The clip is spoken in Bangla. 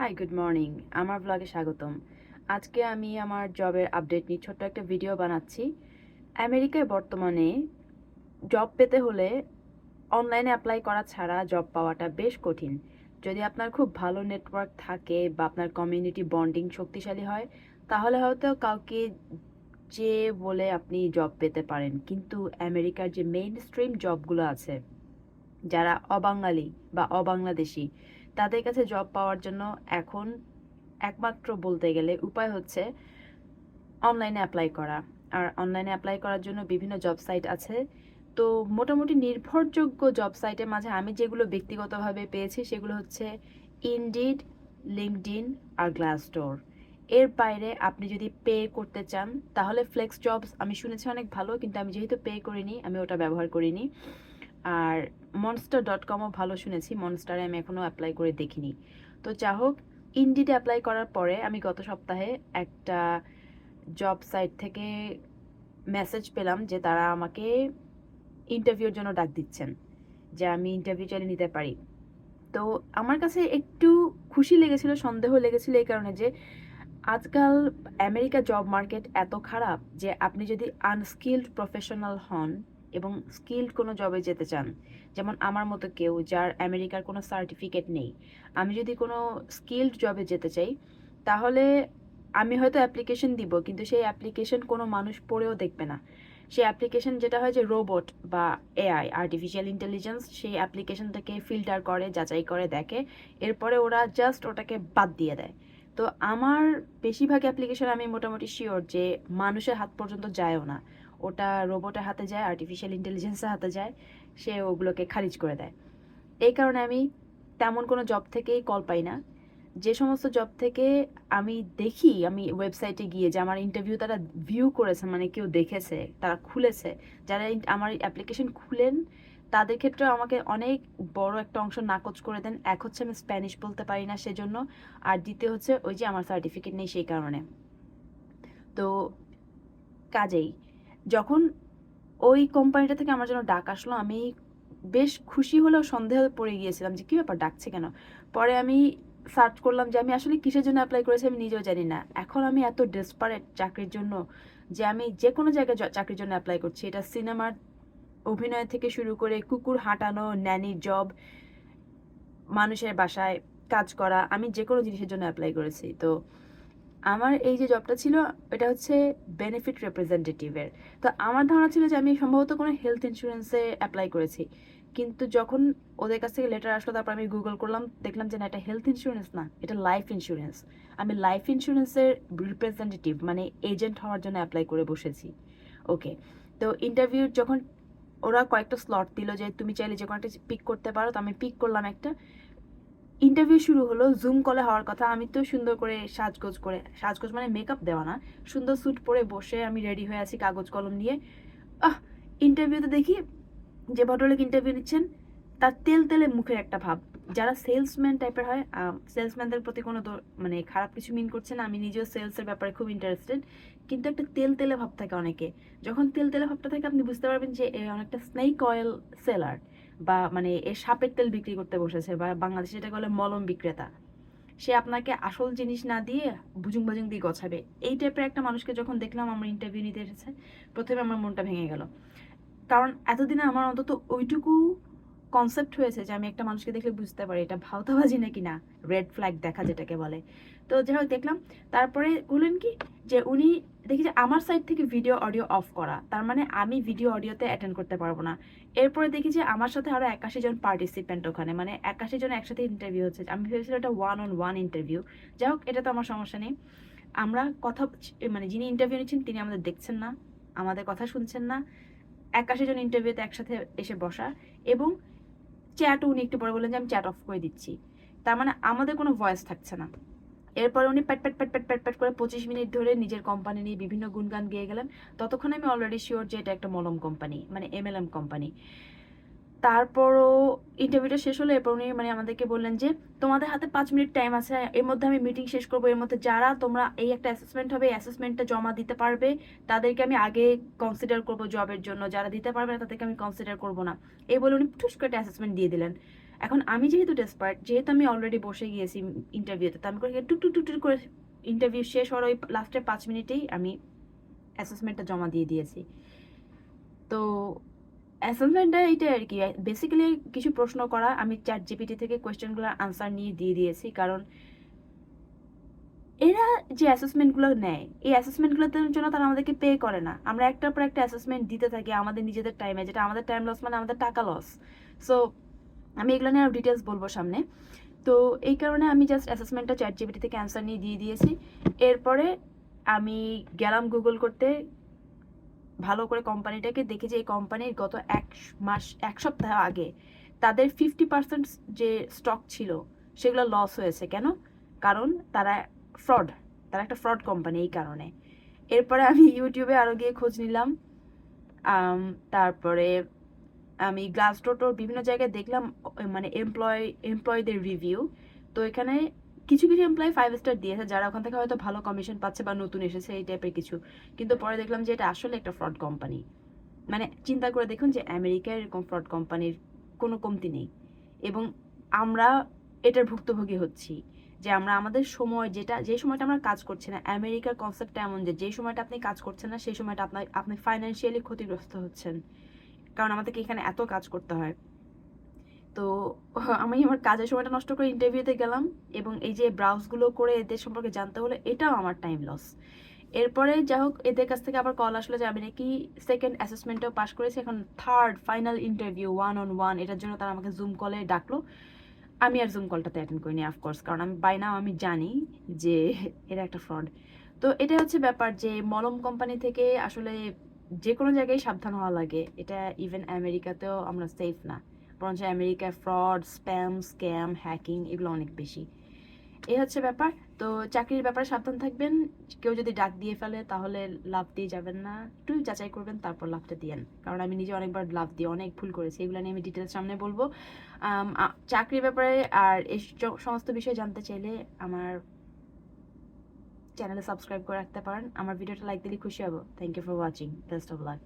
হাই গুড মর্নিং আমার ব্লগে স্বাগতম। আজকে আমি আমার জবের আপডেট নিয়ে ছোট্ট একটা ভিডিও বানাচ্ছি। আমেরিকায় বর্তমানে জব পেতে হলে অনলাইনে অ্যাপ্লাই করা ছাড়া জব পাওয়াটা বেশ কঠিন। যদি আপনার খুব ভালো নেটওয়ার্ক থাকে বা আপনার কমিউনিটি বন্ডিং শক্তিশালী হয়, তাহলে হয়তো কাউকে যে বলে আপনি জব পেতে পারেন। কিন্তু আমেরিকার যে মেইন স্ট্রিম জবগুলো আছে, যারা অবাঙালি বা অবাংলাদেশি তাদের কাছে জব পাওয়ার জন্য এখন একমাত্র বলতে গেলে উপায় হচ্ছে অনলাইনে অ্যাপ্লাই করা। আর অনলাইনে অ্যাপ্লাই করার জন্য বিভিন্ন জব সাইট আছে। তো মোটামুটি নির্ভরযোগ্য জব সাইটের মাঝে আমি যেগুলো ব্যক্তিগতভাবে পেয়েছি সেগুলো হচ্ছে ইনডিড লিঙ্কডিন আর গ্লাসডোর এর বাইরে আপনি যদি পে করতে চান, তাহলে ফ্লেক্স জবস আমি শুনেছি অনেক ভালো, কিন্তু আমি যেহেতু পে করিনি, আমি ওটা ব্যবহার করিনি। আর মনস্টার ডট কমও ভালো শুনেছি মনস্টারে আমি এখনও অ্যাপ্লাই করে দেখিনি। তো যা হোক ইন্ডিডে অ্যাপ্লাই করার পরে আমি গত সপ্তাহে একটা জব সাইট থেকে মেসেজ পেলাম যে তারা আমাকে ইন্টারভিউর জন্য ডাক দিচ্ছেন, যে আমি ইন্টারভিউ চালিয়ে নিতে পারি। তো আমার কাছে একটু খুশি লেগেছিল, সন্দেহ লেগেছিল এই কারণে যে আজকাল আমেরিকা জব মার্কেট এত খারাপ যে আপনি যদি আনস্কিল্ড প্রফেশনাল হন এবং স্কিল্ড কোনো জবে যেতে চান, যেমন আমার মতো কেউ যার আমেরিকার কোনো সার্টিফিকেট নেই, আমি যদি কোনো স্কিল্ড জবে যেতে চাই, তাহলে আমি হয়তো অ্যাপ্লিকেশন দিব, কিন্তু সেই অ্যাপ্লিকেশন কোনো মানুষ পড়েও দেখবে না। সেই অ্যাপ্লিকেশন যেটা হয় যে রোবট বা এআই আর্টিফিশিয়াল ইন্টেলিজেন্স সেই অ্যাপ্লিকেশনটাকে ফিল্টার করে, যাচাই করে, দেখে, এরপরে ওরা জাস্ট ওটাকে বাদ দিয়ে দেয়। তো আমার বেশিরভাগ অ্যাপ্লিকেশন আমি মোটামুটি শিওর যে মানুষের হাত পর্যন্ত যায়ও না। ওটা রোবটের হাতে যায় আর্টিফিশিয়াল ইন্টেলিজেন্সের হাতে যায়, সে ওগুলোকে খারিজ করে দেয়। এই কারণে আমি তেমন কোনো জব থেকেই কল পাই না। যে সমস্ত জব থেকে আমি দেখি, আমি ওয়েবসাইটে গিয়ে যে আমার ইন্টারভিউ তারা ভিউ করেছে মানে কেউ দেখেছে, তারা খুলেছে, যারা আমার অ্যাপ্লিকেশন খুলেন তাদের ক্ষেত্রেও আমাকে অনেক বড় একটা অংশ নাকচ করে দেন। এক হচ্ছে আমি স্প্যানিশ বলতে পারি না সেজন্য, আর দ্বিতীয় হচ্ছে ওই যে আমার সার্টিফিকেট নেই সেই কারণে। তো কাজেই, যখন ওই কোম্পানিটা থেকে আমার জন্য ডাক আসলো, আমি বেশ খুশি হলেও সন্দেহ পড়ে গিয়েছিলাম যে, কী ব্যাপার, ডাকছে কেন? পরে আমি সার্চ করলাম যে, আমি আসলে কিসের জন্য অ্যাপ্লাই করেছি আমি নিজেও জানি না। এখন আমি এত ডেসপারেট চাকরির জন্য যে, আমি যে কোনো জায়গায় চাকরির জন্য অ্যাপ্লাই করছি। এটা সিনেমার অভিনয় থেকে শুরু করে কুকুর হাঁটানো ন্যানি জব মানুষের বাসায় কাজ করা, আমি যে কোনো জিনিসের জন্য অ্যাপ্লাই করেছি। তো আমার এই যে জবটা ছিল, এটা হচ্ছে বেনিফিট রিপ্রেজেন্টেটিভের তো আমার ধারণা ছিল যে আমি সম্ভবত কোনো হেলথ ইন্স্যুরেন্সে অ্যাপ্লাই করেছি। কিন্তু যখন ওদের কাছ থেকে লেটার আসলো, তারপর আমি গুগল করলাম, দেখলাম যে না, এটা হেলথ ইন্স্যুরেন্স না, এটা লাইফ ইন্স্যুরেন্স আমি লাইফ ইন্স্যুরেন্সের রিপ্রেজেন্টেটিভ মানে এজেন্ট হওয়ার জন্য অ্যাপ্লাই করে বসেছি। ওকে তো ইন্টারভিউ যখন ওরা কয়েকটা স্লট দিল যে তুমি চাইলে যে কোনো একটা পিক করতে পারো, তো আমি পিক করলাম একটা। ইন্টারভিউ শুরু হলো জুম কলে হওয়ার কথা। আমি তো সুন্দর করে সাজগোজ করে, সাজগোজ মানে মেকআপ দেওয়া না। সুন্দর স্যুট পরে বসে আমি রেডি হয়ে আছি কাগজ কলম নিয়ে। আহ ইন্টারভিউতে দেখি যে ভদ্রলোক ইন্টারভিউ নিচ্ছেন, তার তেল তেলে মুখের একটা ভাব। যারা সেলসম্যান টাইপের হয় সেলসম্যানদের প্রতি কোনো মানে খারাপ কিছু মিন করছে না। আমি নিজেও সেলসের ব্যাপারে খুব ইন্টারেস্টেড কিন্তু একটা তেল তেলে ভাব থাকে অনেকে। যখন তেল তেলে ভাবটা থাকে, আপনি বুঝতে পারবেন যে অনেকটা স্নেক অয়েল সেলার বা মানে এ সাপের তেল বিক্রি করতে বসেছে বা বাংলাদেশে এটাকে বলে মলম বিক্রেতা। সে আপনাকে আসল জিনিস না দিয়ে ভুজুং ভাজুং দিয়ে গছাবে। এই টাইপের একটা মানুষকে যখন দেখলাম, আমার ইন্টারভিউ নিতে এসেছে, প্রথমে আমার মনটা ভেঙে গেল। কারণ এতদিনে আমার অন্তত ওইটুকু কনসেপ্ট হয়েছে যে আমি একটা মানুষকে দেখলে বুঝতে পারি এটা ভাওতাবাজি নাকি না রেড ফ্ল্যাগ দেখা যেটাকে বলে। তো যাই হোক, দেখলাম। তারপরে বললেন কি যে উনি দেখি যে আমার সাইড থেকে ভিডিও অডিও অফ করা, তার মানে আমি ভিডিও অডিওতে অ্যাটেন্ড করতে পারব না। এরপরে দেখি যে আমার সাথে আরও একাশি জন পার্টিসিপেন্ট ওখানে মানে একাশি জন একসাথে ইন্টারভিউ হচ্ছে। আমি ভেবেছিলাম এটা ওয়ান অন ওয়ান ইন্টারভিউ যাই হোক, এটা তো আমার সমস্যা নেই। আমরা কথা মানে যিনি ইন্টারভিউ নিচ্ছেন, তিনি আমাদের দেখছেন না, আমাদের কথা শুনছেন না। একাশি জন ইন্টারভিউতে একসাথে এসে বসা এবং চ্যাট উনি একটু পরে বললেন যে আমি চ্যাট অফ করে দিচ্ছি। তার মানে আমাদের কোনো ভয়েস থাকছে না। এরপরে উনি প্যাট প্যাট প্যাট প্যাট প্যাট প্যাট করে পঁচিশ মিনিট ধরে নিজের কোম্পানি নিয়ে বিভিন্ন গুণগান গেয়ে গেলেন। ততক্ষণ আমি অলরেডি শিওর যে এটা একটা মলম কোম্পানি মানে এম কোম্পানি তারপরও ইন্টারভিউটা শেষ হলো, এরপর উনি মানে আমাদেরকে বললেন যে, তোমাদের হাতে পাঁচ মিনিট টাইম আছে, এর মধ্যে আমি মিটিং শেষ করব। এর মধ্যে যারা তোমরা এই একটা অ্যাসেসমেন্ট হবে অ্যাসেসমেন্টটা জমা দিতে পারবে, তাদেরকে আমি আগে কনসিডার করব জবের জন্য। যারা দিতে পারবে না, তাদেরকে আমি কনসিডার করব না। এই বলে উনি ঠুস করে অ্যাসেসমেন্ট দিয়ে দিলেন। এখন আমি যেহেতু ডেসপার্ট যেহেতু আমি অলরেডি বসে গিয়েছি ইন্টারভিউতে তো আমি করে টুক টুক করে ইন্টারভিউ শেষ হওয়ার ওই লাস্টের পাঁচ মিনিটেই আমি অ্যাসেসমেন্টটা জমা দিয়ে দিয়েছি। তো অ্যাসাইনমেন্টটা এইটাই আর কি বেসিক্যালি কিছু প্রশ্ন করা, আমি চ্যাট জিপিটি থেকে কোয়েশ্চেনগুলোর আনসার নিয়ে দিয়ে দিয়েছি, কারণ এরা যে অ্যাসেসমেন্টগুলো নেয়, এই অ্যাসেসমেন্টগুলোর জন্য তারা আমাদেরকে পে করে না। আমরা একটার পর একটা অ্যাসেসমেন্ট দিতে থাকি আমাদের নিজেদের টাইমে যেটা আমাদের টাইম লস মানে আমাদের টাকা লস সো আমি এগুলো নিয়ে আরও ডিটেলস বলব সামনে। তো এই কারণে আমি জাস্ট অ্যাসেসমেন্টটা চ্যাট জিপিটি থেকে অ্যান্সার নিয়ে দিয়ে দিয়েছি। এরপরে আমি গেলাম গুগল করতে ভালো করে কোম্পানিটাকে দেখি যে এই কোম্পানির গত এক মাস, এক সপ্তাহ আগে তাদের ফিফটি পার্সেন্ট যে স্টক ছিল সেগুলো লস হয়েছে। কেন? কারণ তারা ফ্রড তারা একটা ফ্রড কোম্পানি এই কারণে। এরপরে আমি ইউটিউবে আরও গিয়ে খোঁজ নিলাম। তারপরে আমি গ্লাস টোটোর বিভিন্ন জায়গায় দেখলাম মানে এমপ্লয় এমপ্লয়ীদের রিভিউ তো এখানে কিছু কিছু এমপ্লয়ি ফাইভ স্টার দিয়েছে, যারা ওখান থেকে হয়তো ভালো কমিশন পাচ্ছে বা নতুন এসেছে এই টাইপের কিছু। কিন্তু পরে দেখলাম যে এটা আসলে একটা ফ্রড কোম্পানি মানে চিন্তা করে দেখুন যে আমেরিকায় এরকম ফ্রড কোম্পানির কোনো কমতি নেই। এবং আমরা এটার ভুক্তভোগী হচ্ছি যে আমরা, আমাদের সময় যেটা, যে সময়টা আমরা কাজ করছি না আমেরিকার কনসেপ্টটা এমন যে যে সময়টা আপনি কাজ করছেন না সেই সময়টা আপনার আপনি ফাইন্যান্সিয়ালি ক্ষতিগ্রস্ত হচ্ছেন। কারণ আমাদেরকে এখানে এত কাজ করতে হয়। তো, আমি আমার কাজের সময়টা নষ্ট করে ইন্টারভিউতে গেলাম এবং এই যে ব্রাউজগুলো করে এদের সম্পর্কে জানতে হলে এটাও আমার টাইম লস এরপরে যা হোক, এদের কাছ থেকে আবার কল আসলো যে আমি নাকি সেকেন্ড অ্যাসেসমেন্টও পাশ করেছি, এখন third final interview one on one এটার জন্য তারা আমাকে জুম কলে ডাকলো। আমি আর জুম কলটাতে অ্যাটেন্ড করিনি অফকোর্স কারণ আমি বাই নাও আমি জানি যে এরা একটা ফ্রড তো এটা হচ্ছে ব্যাপার যে মলম কোম্পানি থেকে আসলে যে কোনো জায়গায় সাবধান হওয়া লাগে, এটা ইভেন আমেরিকাতেও আমরা সেফ না। বরঞ্চ আমেরিকায় ফ্রড, স্প্যাম, স্ক্যাম, হ্যাকিং এগুলো অনেক বেশি। এই হচ্ছে ব্যাপার। তো চাকরির ব্যাপারে সাবধান থাকবেন। কেউ যদি ডাক দিয়ে ফেলে, তাহলে লাভ দিয়ে যাবেন না। একটু যাচাই করবেন, তারপর লাভটা দিয়েন কারণ আমি নিজে অনেকবার লাভ দিয়ে অনেক ভুল করেছি, এগুলো নিয়ে আমি ডিটেলস সামনে বলব। চাকরির ব্যাপারে আর এই সমস্ত বিষয়ে জানতে চাইলে আমার চ্যানেলে সাবস্ক্রাইব করে রাখতে পারেন। আমার ভিডিওটা লাইক দিলে খুশি হব। Thank you for watching best of luck